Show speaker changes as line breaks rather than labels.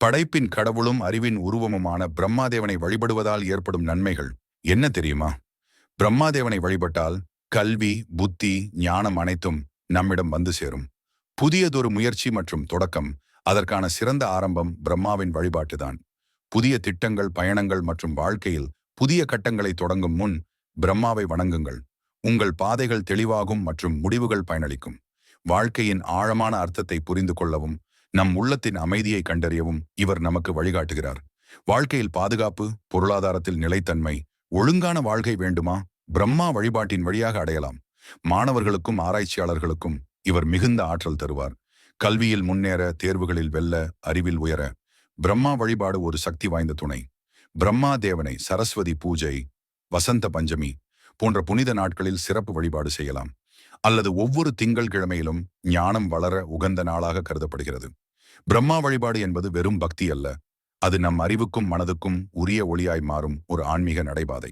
படைப்பின் கடவுளும் அறிவின் உருவமுமான பிரம்மாதேவனை வழிபடுவதால் ஏற்படும் நன்மைகள் என்ன தெரியுமா? பிரம்மாதேவனை வழிபட்டால் கல்வி புத்தி ஞானம் அனைத்தும் நம்மிடம் வந்து சேரும். புதியதொரு முயற்சி மற்றும் தொடக்கம் அதற்கான சிறந்த ஆரம்பம் பிரம்மாவின் வழிபாட்டுதான். புதிய திட்டங்கள் பயணங்கள் மற்றும் வாழ்க்கையில் புதிய கட்டங்களை தொடங்கும் முன் பிரம்மாவை வணங்குங்கள். உங்கள் பாதைகள் தெளிவாகும் மற்றும் முடிவுகள் பயனளிக்கும். வாழ்க்கையின் ஆழமான அர்த்தத்தை புரிந்து கொள்ளவும் நம் உள்ளத்தின் அமைதியை கண்டறியவும் இவர் நமக்கு வழிகாட்டுகிறார். வாழ்க்கையில் பாதுகாப்பு பொருளாதாரத்தில் நிலைத்தன்மை ஒழுங்கான வாழ்க்கை வேண்டுமா? பிரம்மா வழிபாட்டின் வழியாக அடையலாம். மாணவர்களுக்கும் ஆராய்ச்சியாளர்களுக்கும் இவர் மிகுந்த ஆற்றல் தருவார். கல்வியில் முன்னேற தேர்வுகளில் வெல்ல அறிவில் உயர. பிரம்மா வழிபாடு ஒரு சக்தி வாய்ந்த துணை. பிரம்மா தேவனை சரஸ்வதி பூஜை வசந்த பஞ்சமி போன்ற புனித நாட்களில் சிறப்பு வழிபாடு செய்யலாம். அல்லது ஒவ்வொரு திங்கள் கிழமையிலும் ஞானம் வளர உகந்த நாளாக கருதப்படுகிறது. பிரம்மா வழிபாடு என்பது வெறும் பக்தி அல்ல. அது நம் அறிவுக்கும் மனதுக்கும் உரிய ஒளியாய் மாறும் ஒரு ஆன்மீக நடைபாதை.